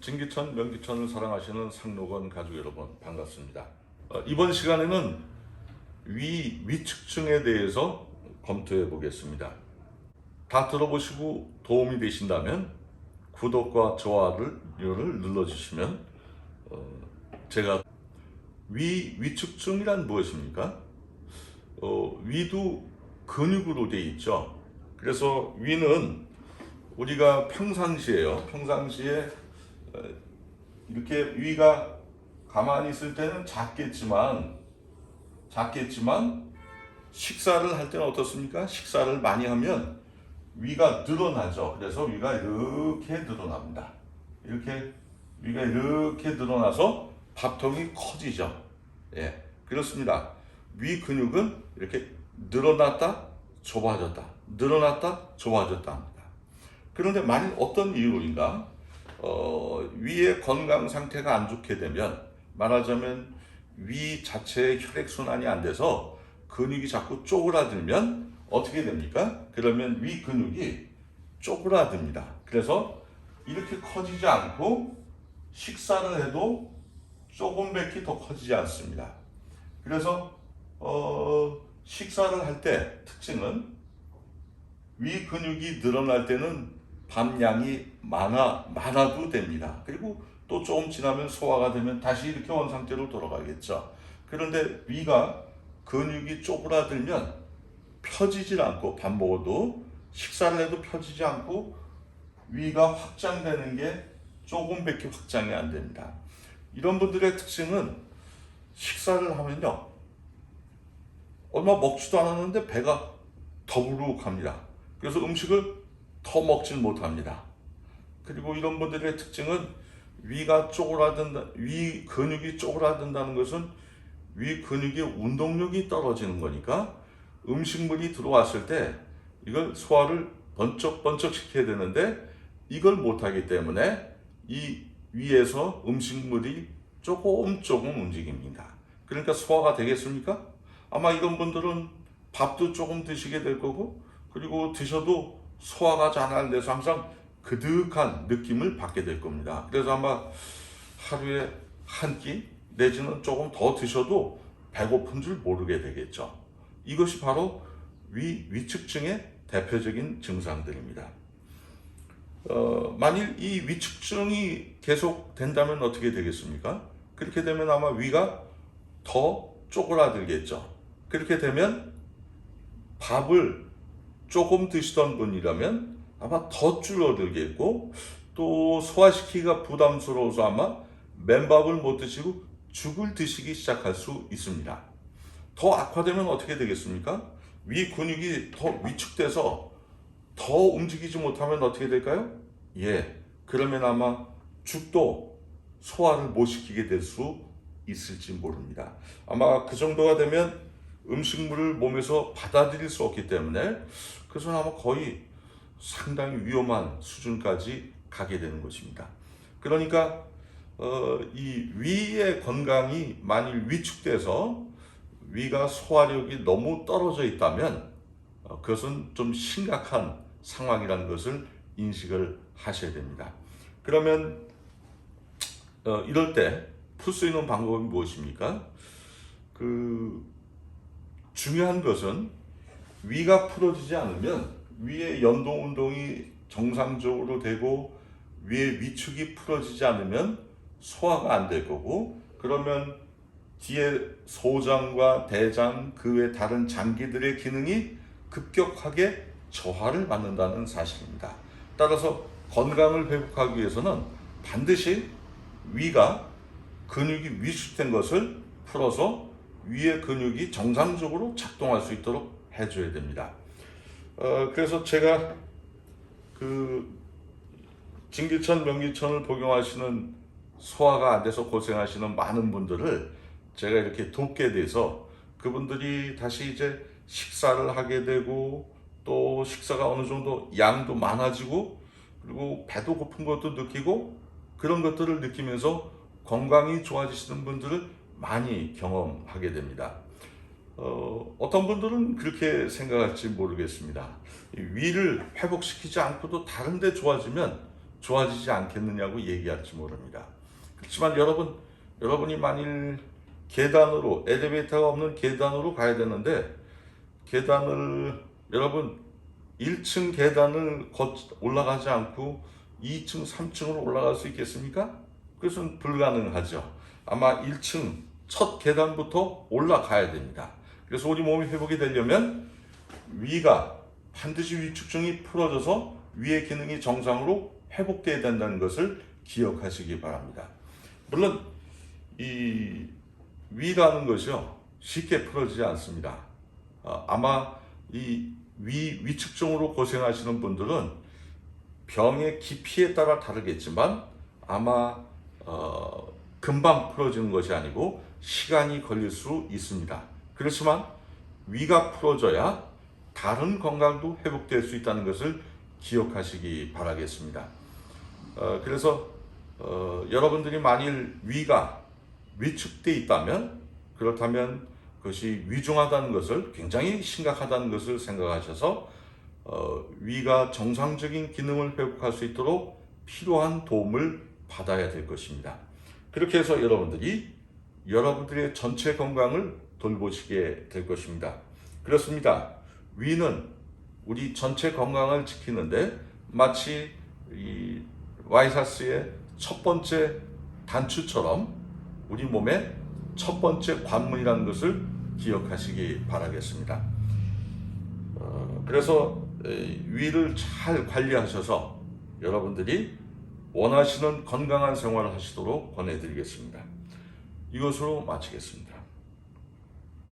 진기천, 명기천을 사랑하시는 상록원 가족 여러분 반갑습니다. 어, 이번 시간에는 위 위축증에 대해서 검토해 보겠습니다. 다 들어보시고 도움이 되신다면 구독과 좋아요를 눌러주시면 어, 제가 위 위축증이란 무엇입니까? 어, 위도 근육으로 돼 있죠. 그래서 위는 우리가 평상시에요. 평상시에 어, 이렇게 위가 가만히 있을 때는 작겠지만 작겠지만 식사를 할 때는 어떻습니까? 식사를 많이 하면 위가 늘어나죠. 그래서 위가 이렇게 늘어납니다. 이렇게 위가 이렇게 늘어나서 밥통이 커지죠. 예, 그렇습니다. 위 근육은 이렇게 늘어났다 좁아졌다, 늘어났다 좁아졌다 합니다. 그런데 만일 어떤 이유로인가 어, 위의 건강 상태가 안 좋게 되면 말하자면 위 자체의 혈액 순환이 안 돼서 근육이 자꾸 쪼그라들면 어떻게 됩니까? 그러면 위 근육이 쪼그라듭니다. 그래서 이렇게 커지지 않고 식사를 해도 조금밖에 더 커지지 않습니다. 그래서 어, 식사를 할 때 특징은 위 근육이 늘어날 때는 밤양이 많아 많아도 됩니다. 그리고 또 조금 지나면 소화가 되면 다시 이렇게 원 상태로 돌아가겠죠. 그런데 위가 근육이 쪼그라들면 펴지질 않고 밥 먹어도 식사를 해도 펴지지 않고 위가 확장되는 게 조금밖에 확장이 안 됩니다. 이런 분들의 특징은 식사를 하면요 얼마 먹지도 않았는데 배가 더부룩합니다. 그래서 음식을 더 먹질 못합니다. 그리고 이런 분들의 특징은 위가 쪼그라든다, 위 근육이 쪼그라든다는 것은 위 근육의 운동력이 떨어지는 거니까 음식물이 들어왔을 때 이걸 소화를 번쩍번쩍 시켜야 되는데 이걸 못하기 때문에 이 위에서 음식물이 조금 조금 움직입니다. 그러니까 소화가 되겠습니까? 아마 이런 분들은 밥도 조금 드시게 될 거고 그리고 드셔도 소화가 잘 안 돼서 항상 그득한 느낌을 받게 될 겁니다. 그래서 아마 하루에 한 끼 내지는 조금 더 드셔도 배고픈 줄 모르게 되겠죠. 이것이 바로 위 위축증의 대표적인 증상들입니다. 어, 만일 이 위축증이 계속 된다면 어떻게 되겠습니까? 그렇게 되면 아마 위가 더 쪼그라들겠죠. 그렇게 되면 밥을 조금 드시던 분이라면 아마 더 줄어들겠고 또 소화시키기가 부담스러워서 아마 맨밥을 못 드시고 죽을 드시기 시작할 수 있습니다. 더 악화되면 어떻게 되겠습니까? 위 근육이 더 위축돼서 더 움직이지 못하면 어떻게 될까요? 예, 그러면 아마 죽도 소화를 못 시키게 될 수 있을지 모릅니다. 아마 그 정도가 되면 음식물을 몸에서 받아들일 수 없기 때문에 그것은 아마 거의 상당히 위험한 수준까지 가게 되는 것입니다. 그러니까 어, 이 위의 건강이 만일 위축돼서 위가 소화력이 너무 떨어져 있다면 어, 그것은 좀 심각한 상황이라는 것을 인식을 하셔야 됩니다. 그러면 어, 이럴 때 풀 수 있는 방법이 무엇입니까? 그 중요한 것은 위가 풀어지지 않으면 위의 연동 운동이 정상적으로 되고 위의 위축이 풀어지지 않으면 소화가 안 될 거고 그러면 뒤에 소장과 대장 그 외 다른 장기들의 기능이 급격하게 저하를 받는다는 사실입니다. 따라서 건강을 회복하기 위해서는 반드시 위가 근육이 위축된 것을 풀어서 위의 근육이 정상적으로 작동할 수 있도록 해줘야 됩니다. 어, 그래서 제가 그 진기천, 명기천을 복용하시는 소화가 안 돼서 고생하시는 많은 분들을 제가 이렇게 돕게 돼서 그분들이 다시 이제 식사를 하게 되고 또 식사가 어느 정도 양도 많아지고 그리고 배도 고픈 것도 느끼고 그런 것들을 느끼면서 건강이 좋아지시는 분들을 많이 경험하게 됩니다. 어, 어떤 분들은 그렇게 생각할지 모르겠습니다. 이 위를 회복시키지 않고도 다른데 좋아지면 좋아지지 않겠느냐고 얘기할지 모릅니다. 그렇지만 여러분, 여러분이 만일 계단으로 엘리베이터가 없는 계단으로 가야 되는데 계단을 여러분 1층 계단을 걷 올라가지 않고 2층, 3층으로 올라갈 수 있겠습니까? 그것은 불가능하죠. 아마 1층 첫 계단부터 올라가야 됩니다. 그래서 우리 몸이 회복이 되려면 위가 반드시 위축증이 풀어져서 위의 기능이 정상으로 회복돼야 된다는 것을 기억하시기 바랍니다. 물론 이 위라는 것이요 쉽게 풀어지지 않습니다. 어, 아마 이 위 위축증으로 고생하시는 분들은 병의 깊이에 따라 다르겠지만 아마 어, 금방 풀어지는 것이 아니고 시간이 걸릴 수 있습니다. 그렇지만 위가 풀어져야 다른 건강도 회복될 수 있다는 것을 기억하시기 바라겠습니다. 어, 그래서 어, 여러분들이 만일 위가 위축돼 있다면 그렇다면 그것이 위중하다는 것을 굉장히 심각하다는 것을 생각하셔서 어, 위가 정상적인 기능을 회복할 수 있도록 필요한 도움을 받아야 될 것입니다. 그렇게 해서 여러분들이 여러분들의 전체 건강을 돌보시게 될 것입니다. 그렇습니다. 위는 우리 전체 건강을 지키는데 마치 이 와이사스의 첫 번째 단추처럼 우리 몸의 첫 번째 관문이라는 것을 기억하시기 바라겠습니다. 어, 그래서 에, 위를 잘 관리하셔서 여러분들이 원하시는 건강한 생활을 하시도록 권해드리겠습니다. 이것으로 마치겠습니다.